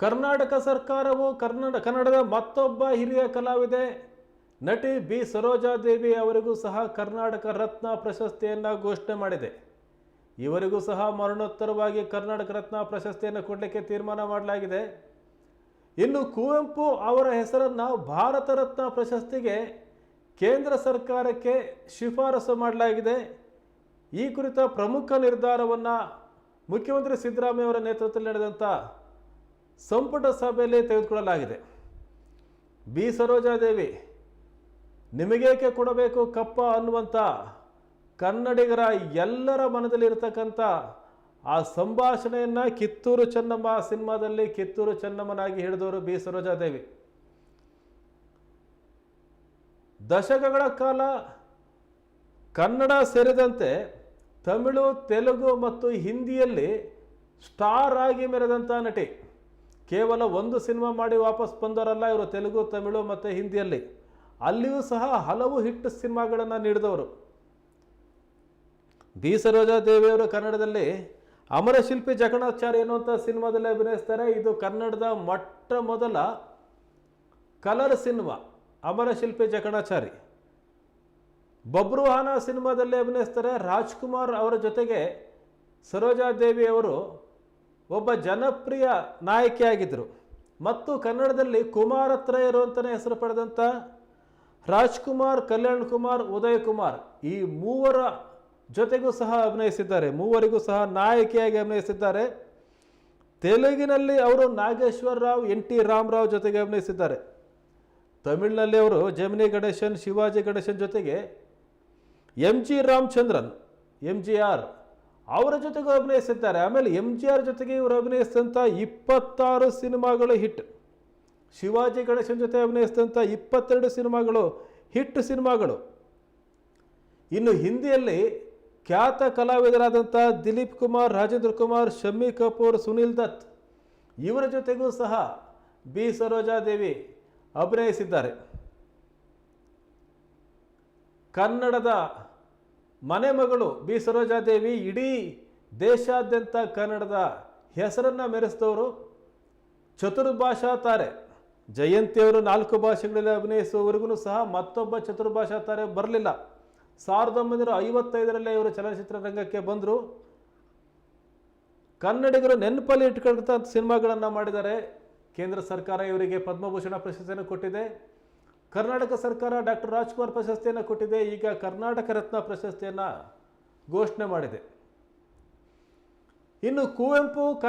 ಕರ್ನಾಟಕ ಸರ್ಕಾರವು ಕರ್ನಾಟಕ ಕನ್ನಡದ ಮತ್ತೊಬ್ಬ ಹಿರಿಯ ಕಲಾವಿದೆ ನಟಿ ಬಿ. ಸರೋಜಾದೇವಿ ಅವರಿಗೂ ಸಹ ಕರ್ನಾಟಕ ರತ್ನ ಪ್ರಶಸ್ತಿಯನ್ನು ಘೋಷಣೆ ಮಾಡಿದೆ. ಇವರಿಗೂ ಸಹ ಮರಣೋತ್ತರವಾಗಿ ಕರ್ನಾಟಕ ರತ್ನ ಪ್ರಶಸ್ತಿಯನ್ನು ಕೊಡಲಿಕ್ಕೆ ತೀರ್ಮಾನ ಮಾಡಲಾಗಿದೆ. ಇನ್ನು ಕುವೆಂಪು ಅವರ ಹೆಸರನ್ನು ಭಾರತ ರತ್ನ ಪ್ರಶಸ್ತಿಗೆ ಕೇಂದ್ರ ಸರ್ಕಾರಕ್ಕೆ ಶಿಫಾರಸು ಮಾಡಲಾಗಿದೆ. ಈ ಕುರಿತ ಪ್ರಮುಖ ನಿರ್ಧಾರವನ್ನು ಮುಖ್ಯಮಂತ್ರಿ ಸಿದ್ದರಾಮಯ್ಯ ಅವರ ನೇತೃತ್ವದಲ್ಲಿ ನಡೆದಂಥ ಸಂಪುಟ ಸಭೆಯಲ್ಲಿ ತೆಗೆದುಕೊಳ್ಳಲಾಗಿದೆ. ಬಿ. ಸರೋಜಾದೇವಿ, ನಿಮಗೇಕೆ ಕೊಡಬೇಕು ಕಪ್ಪ ಅನ್ನುವಂಥ ಕನ್ನಡಿಗರ ಎಲ್ಲರ ಮನದಲ್ಲಿ ಇರತಕ್ಕಂಥ ಆ ಸಂಭಾಷಣೆಯನ್ನು ಕಿತ್ತೂರು ಚೆನ್ನಮ್ಮ ಸಿನಿಮಾದಲ್ಲಿ ಕಿತ್ತೂರು ಚೆನ್ನಮ್ಮನಾಗಿ ಹಿಡಿದವರು ಬಿ. ಸರೋಜಾದೇವಿ. ದಶಕಗಳ ಕಾಲ ಕನ್ನಡ ಸೇರಿದಂತೆ ತಮಿಳು, ತೆಲುಗು ಮತ್ತು ಹಿಂದಿಯಲ್ಲಿ ಸ್ಟಾರ್ ಆಗಿ ಮೆರೆದಂಥ ನಟಿ ಕೇವಲ ಒಂದು ಸಿನಿಮಾ ಮಾಡಿ ವಾಪಸ್ ಬಂದವರಲ್ಲ, ಇವರು ತೆಲುಗು, ತಮಿಳು ಮತ್ತು ಹಿಂದಿಯಲ್ಲಿ. ಅಲ್ಲಿಯೂ ಸಹ ಹಲವು ಹಿಟ್ ಸಿನಿಮಾಗಳನ್ನು ನೀಡಿದವರು. ಬಿ. ಸರೋಜಾ ದೇವಿಯವರು ಕನ್ನಡದಲ್ಲಿ ಅಮರಶಿಲ್ಪಿ ಜಕಣಾಚಾರ್ಯ ಎನ್ನುವಂಥ ಸಿನಿಮಾದಲ್ಲಿ ಅಭಿನಯಿಸ್ತಾರೆ. ಇದು ಕನ್ನಡದ ಮೊಟ್ಟ ಮೊದಲ ಕಲರ್ ಸಿನಿಮಾ ಅಮರಶಿಲ್ಪಿ ಜಕಣಾಚಾರಿ ಬಬ್ರುವಾಹನ ಸಿನಿಮಾದಲ್ಲಿ ಅಭಿನಯಿಸ್ತಾರೆ. ರಾಜ್ಕುಮಾರ್ ಅವರ ಜೊತೆಗೆ ಸರೋಜಾದೇವಿ ಅವರು ಒಬ್ಬ ಜನಪ್ರಿಯ ನಾಯಕಿಯಾಗಿದ್ದರು. ಮತ್ತು ಕನ್ನಡದಲ್ಲಿ ಕುಮಾರತ್ರಯರು ಅಂತಲೇ ಹೆಸರು ಪಡೆದಂಥ ರಾಜ್ಕುಮಾರ್, ಕಲ್ಯಾಣ್ ಕುಮಾರ್, ಉದಯ್ ಕುಮಾರ್ ಈ ಮೂವರ ಜೊತೆಗೂ ಸಹ ಅಭಿನಯಿಸಿದ್ದಾರೆ. ಮೂವರಿಗೂ ಸಹ ನಾಯಕಿಯಾಗಿ ಅಭಿನಯಿಸಿದ್ದಾರೆ. ತೆಲುಗಿನಲ್ಲಿ ಅವರು ನಾಗೇಶ್ವರ ರಾವ್, ಎನ್ ಟಿ ರಾಮರಾವ್ ಜೊತೆಗೆ ಅಭಿನಯಿಸಿದ್ದಾರೆ. ತಮಿಳಿನಲ್ಲಿ ಅವರು ಜಮಿನಿ ಗಣೇಶನ್, ಶಿವಾಜಿ ಗಣೇಶನ್ ಜೊತೆಗೆ M G Ramachandran, M G R ಅವರ ಜೊತೆಗೂ ಅಭಿನಯಿಸಿದ್ದಾರೆ. ಆಮೇಲೆ ಎಂ ಜಿ ಆರ್ ಜೊತೆಗೆ ಇವರು ಅಭಿನಯಿಸಿದಂಥ ಇಪ್ಪತ್ತಾರು ಸಿನಿಮಾಗಳು ಹಿಟ್. ಶಿವಾಜಿ ಗಣೇಶನ್ ಜೊತೆ ಅಭಿನಯಿಸಿದಂಥ ಇಪ್ಪತ್ತೆರಡು ಸಿನಿಮಾಗಳು ಹಿಟ್ ಸಿನಿಮಾಗಳು. ಇನ್ನು ಹಿಂದಿಯಲ್ಲಿ ಖ್ಯಾತ ಕಲಾವಿದರಾದಂಥ ದಿಲೀಪ್ ಕುಮಾರ್, ರಾಜೇಂದ್ರ ಕುಮಾರ್, ಶಮ್ಮಿ ಕಪೂರ್, ಸುನಿಲ್ ದತ್ ಇವರ ಜೊತೆಗೂ ಸಹ ಬಿ ಸರೋಜಾದೇವಿ ಅಭಿನಯಿಸಿದ್ದಾರೆ. ಕನ್ನಡದ ಮನೆ ಮಗಳು ಬಿ ಸರೋಜಾದೇವಿ ಇಡೀ ದೇಶಾದ್ಯಂತ ಕನ್ನಡದ ಹೆಸರನ್ನು ಮೆರೆಸಿದವರು ಚತುರ್ಭಾಷಾ ತಾರೆ. ಜಯಂತಿಯವರು ನಾಲ್ಕು ಭಾಷೆಗಳಲ್ಲಿ ಅಭಿನಯಿಸುವವರೆಗೂ ಸಹ ಮತ್ತೊಬ್ಬ ಚತುರ್ಭಾಷಾ ತಾರೆ ಬರಲಿಲ್ಲ. ಸಾವಿರದ ಒಂಬೈನೂರ ಐವತ್ತೈದರಲ್ಲೇ ಇವರು ಚಲನಚಿತ್ರ ರಂಗಕ್ಕೆ ಬಂದರು. ಕನ್ನಡಿಗರು ನೆನಪಲ್ಲಿ ಇಟ್ಕೊಂಡಂಥ ಸಿನಿಮಾಗಳನ್ನು ಮಾಡಿದ್ದಾರೆ. ಕೇಂದ್ರ ಸರ್ಕಾರ ಇವರಿಗೆ ಪದ್ಮಭೂಷಣ ಪ್ರಶಸ್ತಿಯನ್ನು ಕೊಟ್ಟಿದೆ. ಕರ್ನಾಟಕ ಸರ್ಕಾರ ಡಾಕ್ಟರ್ ರಾಜ್ಕುಮಾರ್ ಪ್ರಶಸ್ತಿಯನ್ನು ಕೊಟ್ಟಿದೆ. ಈಗ ಕರ್ನಾಟಕ ರತ್ನ ಪ್ರಶಸ್ತಿಯನ್ನು ಘೋಷಣೆ ಮಾಡಿದೆ. ಇನ್ನು ಕುವೆಂಪು